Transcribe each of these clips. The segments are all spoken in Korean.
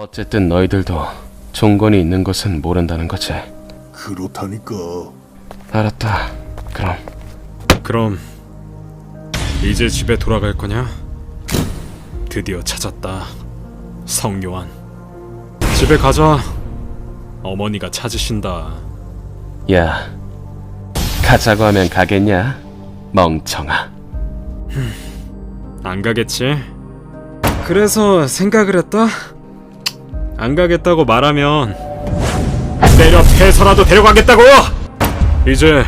어쨌든 너희들도 종건이 있는 것은 모른다는 거지. 그렇다니까. 알았다. 그럼 그럼 이제 집에 돌아갈 거냐? 드디어 찾았다. 성요한. 집에 가자. 어머니가 찾으신다. 야 가자고 하면 가겠냐? 멍청아. 안 가겠지? 그래서 생각을 했다. 안 가겠다고 말하면 때려 패서라도 데려가겠다고. 이제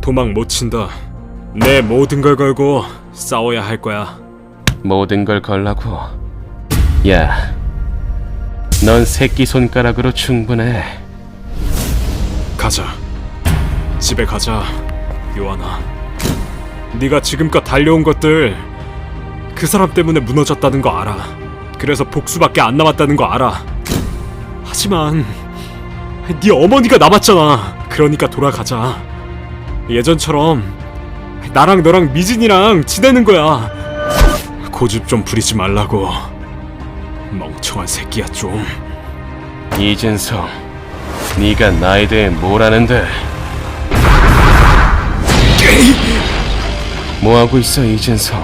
도망 못 친다. 내 모든 걸 걸고 싸워야 할 거야. 모든 걸 걸라고. 야, 넌 새끼 손가락으로 충분해. 가자. 집에 가자. 요한아. 네가 지금껏 달려온 것들 그 사람 때문에 무너졌다는 거 알아. 그래서 복수밖에 안 남았다는 거 알아. 하지만 네 어머니가 남았잖아. 그러니까 돌아가자. 예전처럼 나랑 너랑 미진이랑 지내는 거야. 고집 좀 부리지 말라고. 멍청한 새끼야 좀. 이진성, 네가 나에 대해 뭘 아는데? 뭐 하고 있어 이진성?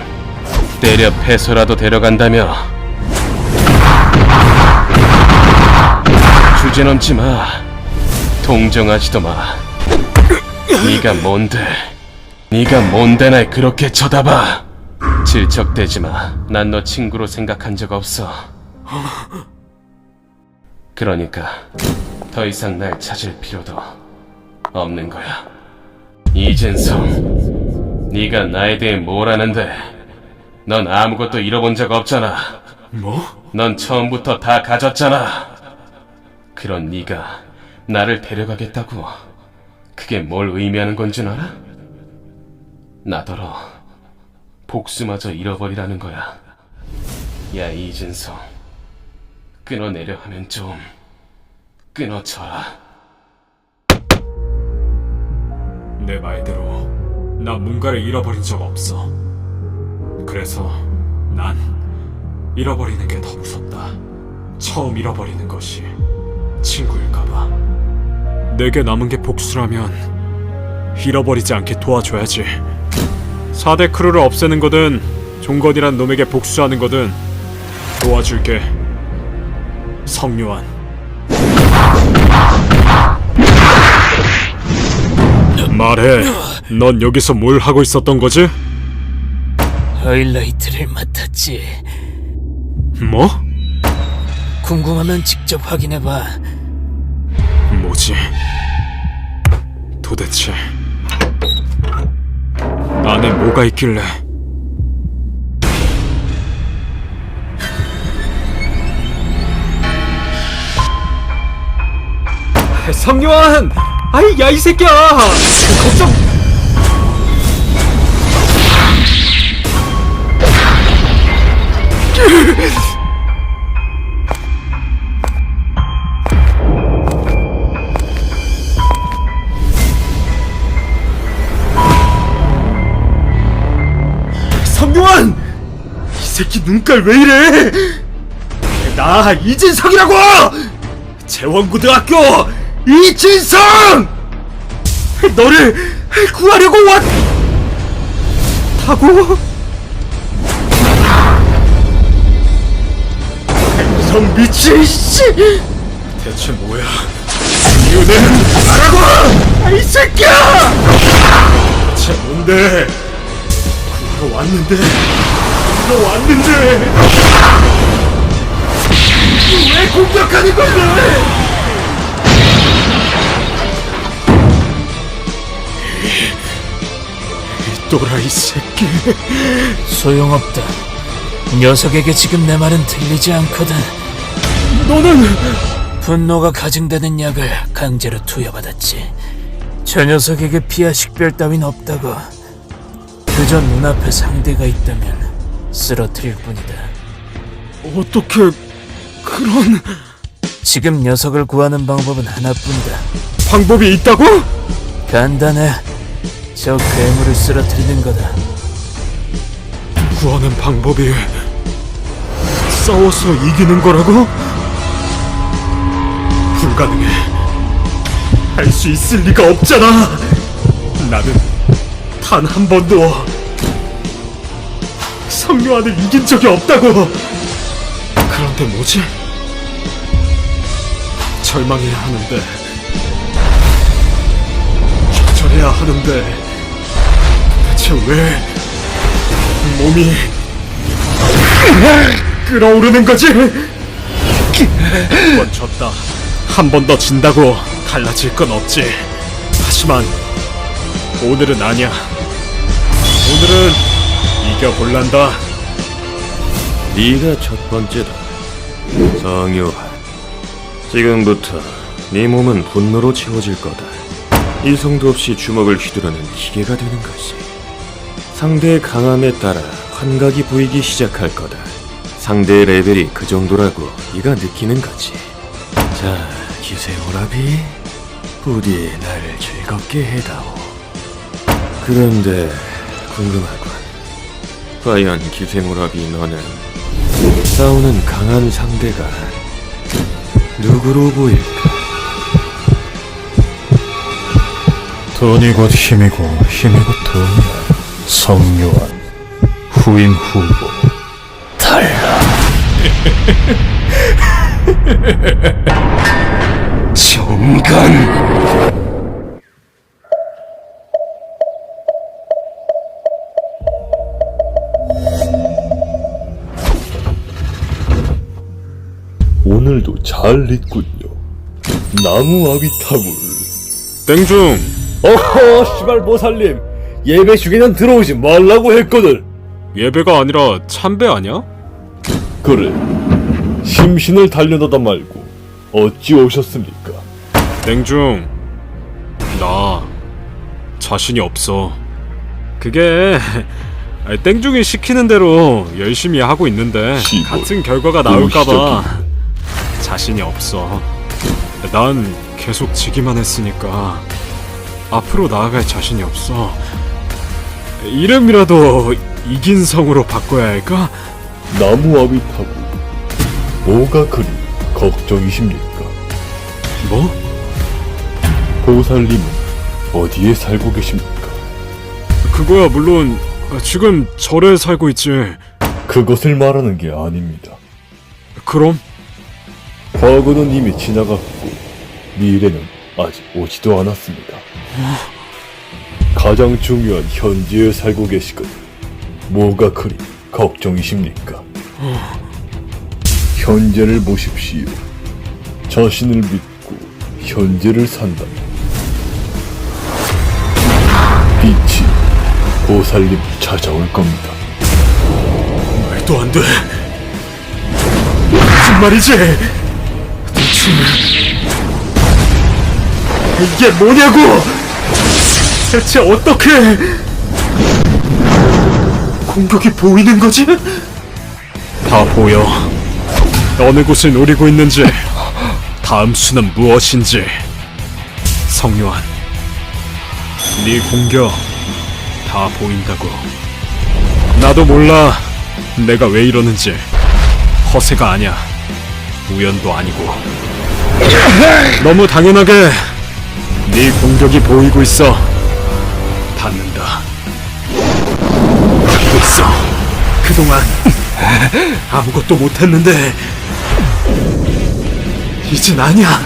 때려 패서라도 데려간다며? 주제넘지 마. 동정하지도 마. 네가 뭔데? 네가 뭔데 날 그렇게 쳐다봐? 질척대지 마. 난 너 친구로 생각한 적 없어. 그러니까 더 이상 날 찾을 필요도 없는 거야. 이진성, 네가 나에 대해 뭘 아는데? 넌 아무것도 잃어본 적 없잖아. 뭐? 넌 처음부터 다 가졌잖아. 그런 네가 나를 데려가겠다고. 그게 뭘 의미하는 건 줄 알아? 나더러 복수마저 잃어버리라는 거야. 야 이진성, 끊어내려 하면 좀 끊어쳐라. 내 말대로 나 뭔가를 잃어버린 적 없어. 그래서 난 잃어버리는 게 더 무섭다. 처음 잃어버리는 것이 친구일까봐. 내게 남은 게 복수라면 잃어버리지 않게 도와줘야지. 4대 크루를 없애는 거든 종건이란 놈에게 복수하는 거든 도와줄게. 성요한. 말해. 넌 여기서 뭘 하고 있었던 거지? 하이라이트를 맡았지. 뭐? 궁금하면 직접 확인해봐. 뭐지? 도대체 안에 뭐가 있길래? 성요한! 아이 야 이 새끼야! 걱정 성요한! 이 새끼 눈깔 왜 이래? 나 이진성이라고! 재원고등학교 이진성! 너를 구하려고 왔... 다고? 성 미친 씨! 대체 뭐야? 이유는 말하고! 아, 이 새끼야! 대체 뭔데? 구하러 왔는데 구하러 왔는데 왜 공격하는 건데? 이 또라이 새끼 소용없다. 녀석에게 지금 내 말은 들리지 않거든. 너는 분노가 가증되는 약을 강제로 투여받았지. 저 녀석에게 피와 식별 따윈 없다고. 그저 눈앞에 상대가 있다면 쓰러뜨릴 뿐이다. 어떻게 그런 지금 녀석을 구하는 방법은 하나뿐이다. 방법이 있다고? 간단해. 저 괴물을 쓰러뜨리는 거다. 구하는 방법이 싸워서 이기는 거라고? 불가능해. 할 수 있을 리가 없잖아. 나는 단 한 번도 성묘한을 이긴 적이 없다고. 그런데 뭐지? 절망해야 하는데, 좌절해야 하는데, 대체 왜 몸이 끓어오르는 거지? 한번 졌다. 한 번 더 진다고 달라질 건 없지. 하지만 오늘은 아니야. 오늘은 이겨볼란다. 네가 첫 번째다. 성유한. 지금부터 네 몸은 분노로 채워질 거다. 이성도 없이 주먹을 휘두르는 기계가 되는 것이. 상대의 강함에 따라 환각이 보이기 시작할 거다. 상대의 레벨이 그 정도라고 네가 느끼는 거지. 자, 기세 오라비. 부디 나를 즐겁게 해다오. 그런데 궁금하군. 과연 기생오라비 너는 싸우는 강한 상대가 누구로 보일까? 돈이 곧 힘이고 힘이 곧 돈이야. 성묘한 후임 후보. 정간 오늘도 잘 있군요. 나무 아비타불. 땡중 어허, 씨발 모살님. 예배 중에는 들어오지 말라고 했거든. 예배가 아니라 참배 아니야? 그래. 심신을 달려나다 말고 어찌 오셨습니까? 땡중 나 자신이 없어. 그게 땡중이 시키는 대로 열심히 하고 있는데 시골. 같은 결과가 나올까봐 자신이 없어. 난 계속 지기만 했으니까 앞으로 나아갈 자신이 없어. 이름이라도 이긴 성으로 바꿔야 할까? 나무 아비타불. 뭐가 그리 걱정이십니까? 뭐? 보살님은 어디에 살고 계십니까? 그거야 물론 지금 절에 살고 있지. 그것을 말하는 게 아닙니다. 그럼 과거는 이미 지나갔고 미래는 아직 오지도 않았습니다. 가장 중요한 현재에 살고 계시거든. 뭐가 그리 걱정이십니까? 현재를 보십시오. 자신을 믿고 현재를 산다면 빛이 보살님 찾아올 겁니다. 말도 안 돼. 무슨 말이지? 이게 뭐냐고? 대체 어떻게 공격이 보이는 거지? 다 보여. 어느 곳을 노리고 있는지, 다음 수는 무엇인지. 성요한, 네 공격 다 보인다고. 나도 몰라. 내가 왜 이러는지. 허세가 아니야. 우연도 아니고. 너무 당연하게 네 공격이 보이고 있어. 받는다. 있어. 그동안 아무것도 못했는데 이젠 아니야.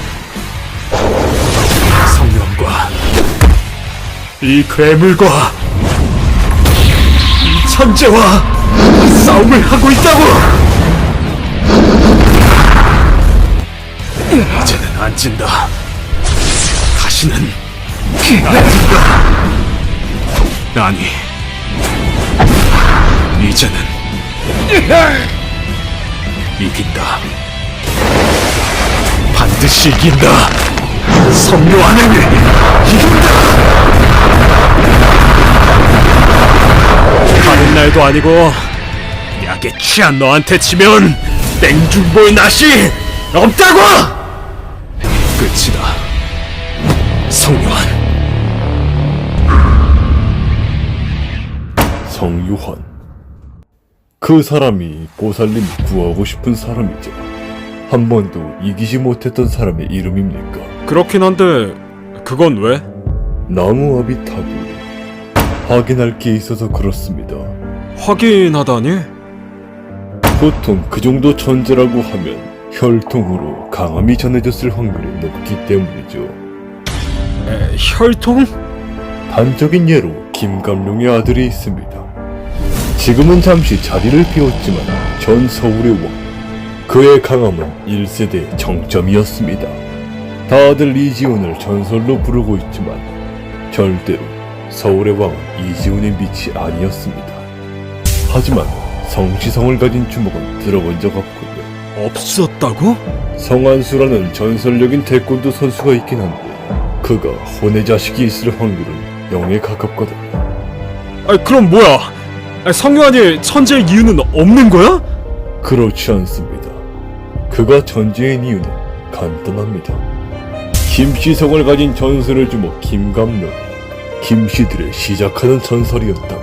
성령과 이 괴물과 이 천재와 싸움을 하고 있다고! 이제는 안 진다. 다시는 안 진다. 아니, 이제는 이긴다. 반드시 이긴다. 성묘하는 이긴다. 가는 날도 아니고 약에 취한 너한테 치면 땡중볼 낯이 없다고! 끝이다. 성묘한 성유환. 그 사람이 보살님 구하고 싶은 사람이죠. 한 번도 이기지 못했던 사람의 이름입니까? 그렇긴 한데 그건 왜? 나무아비 타고 확인할 게 있어서 그렇습니다. 확인하다니? 보통 그 정도 천재라고 하면 혈통으로 강함이 전해졌을 확률이 높기 때문이죠. 에, 혈통? 단적인 예로 김감룡의 아들이 있습니다. 지금은 잠시 자리를 비웠지만 전 서울의 왕. 그의 강함은 1세대 정점이었습니다. 다들 이지훈을 전설로 부르고 있지만 절대로 서울의 왕은 이지훈의 밑이 아니었습니다. 하지만 성시성을 가진 주먹은 들어본 적 없군요. 없었다고? 성한수라는 전설적인 태권도 선수가 있긴 한데 그가 혼의 자식이 있을 확률은 0에 가깝거든요. 아니 그럼 뭐야? 아니, 성요한이 천재일 이유는 없는 거야? 그렇지 않습니다. 그가 전제인 이유는 간단합니다. 김씨성을 가진 전설의 주먹 김감룡이 김씨들의 시작하는 전설이었다면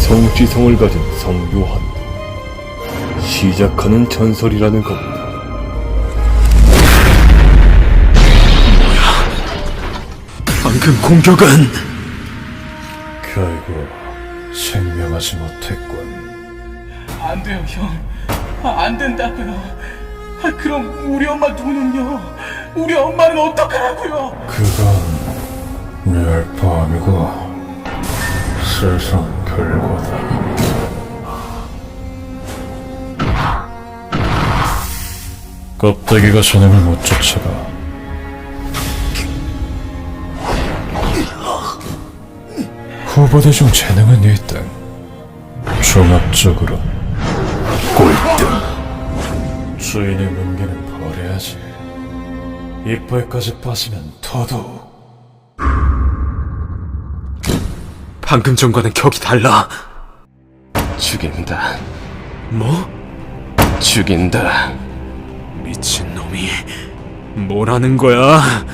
성씨성을 가진 성요한 시작하는 전설이라는 겁니다. 방금 공격은 결국 생명하지 못했군. 안 돼요, 형. 아, 안 된다고요. 아, 그럼 우리 엄마 누구는요? 우리 엄마는 어떡하라고요? 그건 내 아니고 세상 결과다. 껍데기가 저놈을 못 쫓아가. 후보들 중 재능은 1등. 종합적으로 꼴등. 주인의 문개는 버려야지. 이빨까지 빠지면 더더욱. 방금 전과는 격이 달라. 죽인다. 뭐? 죽인다. 미친 놈이 뭐라는 거야?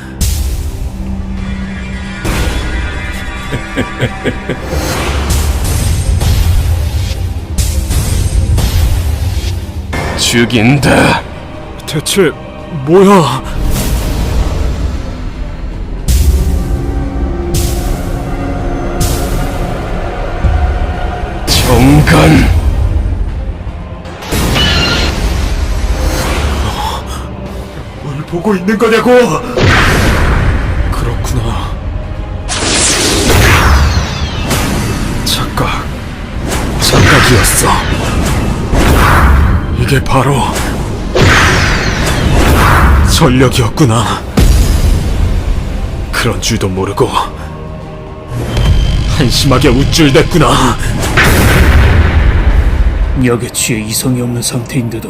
죽인다. 대체 뭐야? 정건. 보고 있는 거냐고? 그렇구나. 착각. 착각이었어. 이게 바로 전력이었구나. 그런 줄도 모르고 한심하게 우쭐댔구나. 약에 취해 이성이 없는 상태인데도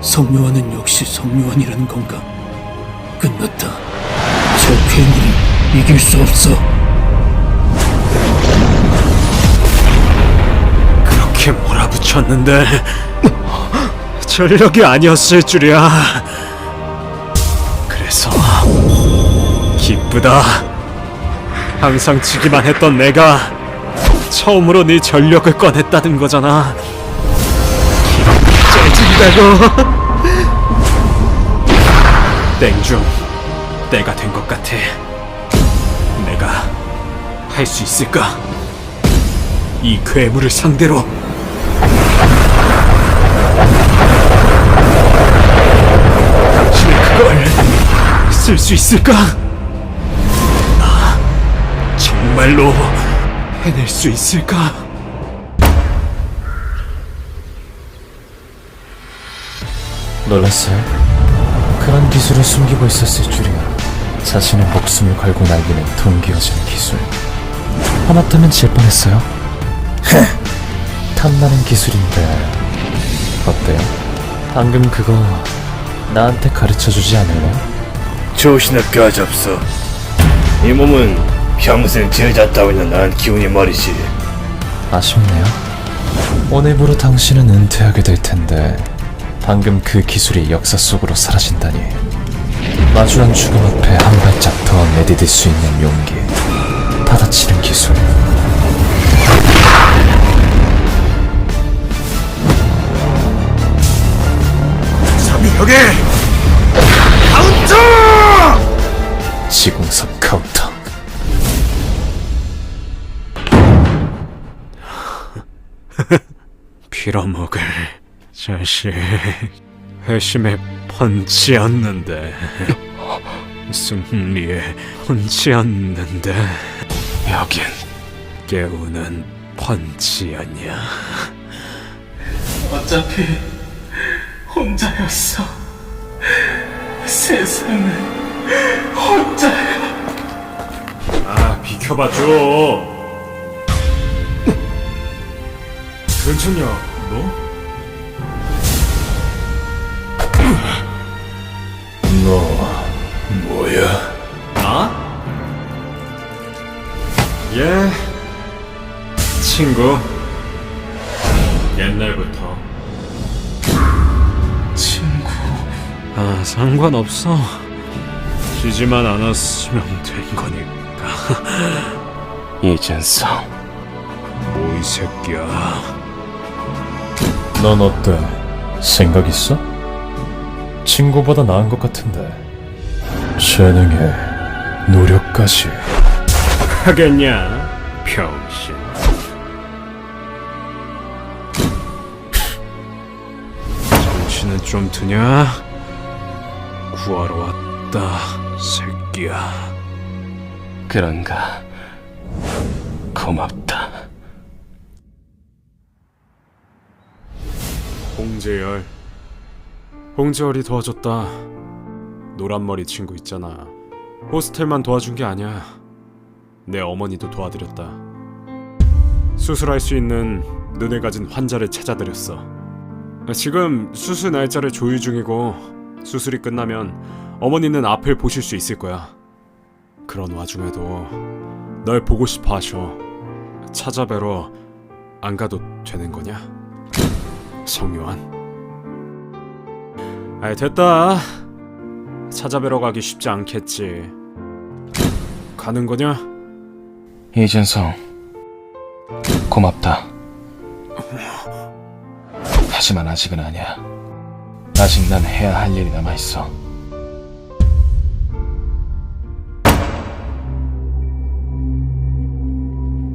성묘환은 역시 성묘환이라는 건가? 끝났다. 저 괴물은 이길 수 없어. 그렇게 몰아붙였는데 전력이 아니었을 줄이야. 그래서 기쁘다. 항상 지기만 했던 내가 처음으로 네 전력을 꺼냈다는 거잖아. 째진다고. 땡중 때가 된 것 같아. 내가 할 수 있을까? 이 괴물을 상대로 당신은 그걸 쓸 수 있을까? 나 정말로 해낼 수 있을까? 놀랐어요? 그런 기술을 숨기고 있었을 줄이야. 자신의 목숨을 걸고 날리는 동기어지는 기술. 하마터면 질 뻔했어요. 탐나는 기술인데 어때요? 방금 그거 나한테 가르쳐주지 않을래? 조신을 껴잡소. 이 몸은 평생 제자 따위는 안 키우니 말이지. 아쉽네요. 오늘부로 당신은 은퇴하게 될 텐데 방금 그 기술이 역사 속으로 사라진다니. 마주한 죽음 앞에 한 발짝 더 내디딜 수 있는 용기. 받아치는 기술. 삼위형 저기 지공선 카운터. 빌어먹을 자식 회심의 펀치였는데 승리의 펀치였는데 여긴 깨우는 펀치였냐 어차피 혼자였어. 세상은 혼자야. 아 비켜봐 줘 괜찮냐 너? 친구. 옛날부터. 친구. 아 상관없어. 지지만 않았으면 된 거니까. 이준성. 뭐 이 새끼야. 넌 어때? 생각 있어? 친구보다 나은 것 같은데. 재능에 노력까지. 하겠냐 병신 좀 드냐? 구하러 왔다 새끼야. 그런가? 고맙다. 홍재열. 홍재열이 도와줬다. 노란머리 친구 있잖아. 호스텔만 도와준 게 아니야. 내 어머니도 도와드렸다. 수술할 수 있는 눈을 가진 환자를 찾아드렸어 지금 수술 날짜를 조율 중이고 수술이 끝나면 어머니는 앞을 보실 수 있을 거야. 그런 와중에도 널 보고 싶어 하셔. 찾아뵈러 안 가도 되는 거냐? 성요한. 아이 됐다. 찾아뵈러 가기 쉽지 않겠지. 가는 거냐? 이준성 고맙다 하지만 아직은 아니야 아직 난 해야 할 일이 남아있어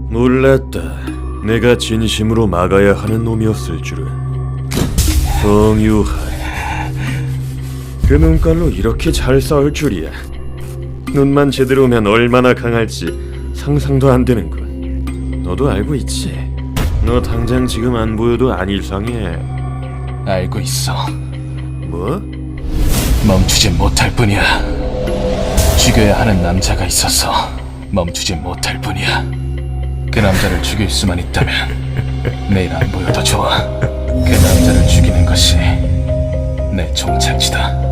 몰랐다. 내가 진심으로 막아야 하는 놈이었을 줄은. 성유한. 그 눈깔로 이렇게 잘 싸울 줄이야. 눈만 제대로 오면 얼마나 강할지 상상도 안 되는군. 너도 알고 있지? 너 당장 지금 안 보여도 안 이상해. 알고 있어 뭐? 멈추지 못할 뿐이야 죽여야 하는 남자가 있어서 멈추지 못할 뿐이야 그 남자를 죽일 수만 있다면 내일 안 보여도 좋아 그 남자를 죽이는 것이 내 종착지다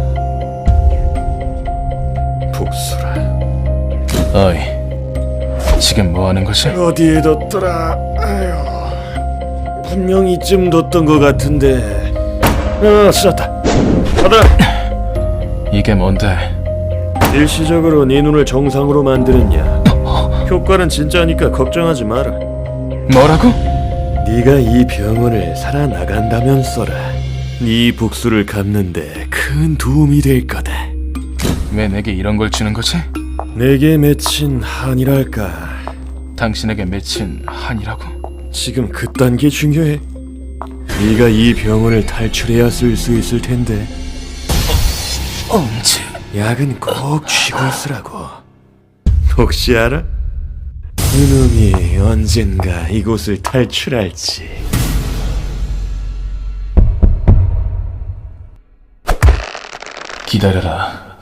복수라. 어이 지금 뭐 하는 거지? 어디에 뒀더라? 아유, 분명 이쯤 뒀던 것 같은데. 아, 찾았다. 받아. 이게 뭔데? 일시적으로 네 눈을 정상으로 만드느냐. 효과는 진짜니까 걱정하지 마라. 뭐라고? 네가 이 병원을 살아나간다면 써라. 네 복수를 갚는데 큰 도움이 될 거다. 왜 내게 이런 걸 주는 거지? 내게 맺힌 한이랄까. 당신에게 맺힌 한이라고? 지금 그딴 게 중요해. 네가 이 병원을 탈출해야 쓸 수 있을 텐데. 언제? 약은 꼭 쥐고 쓰라고. 혹시 알아? 그놈이 언젠가 이곳을 탈출할지. 기다려라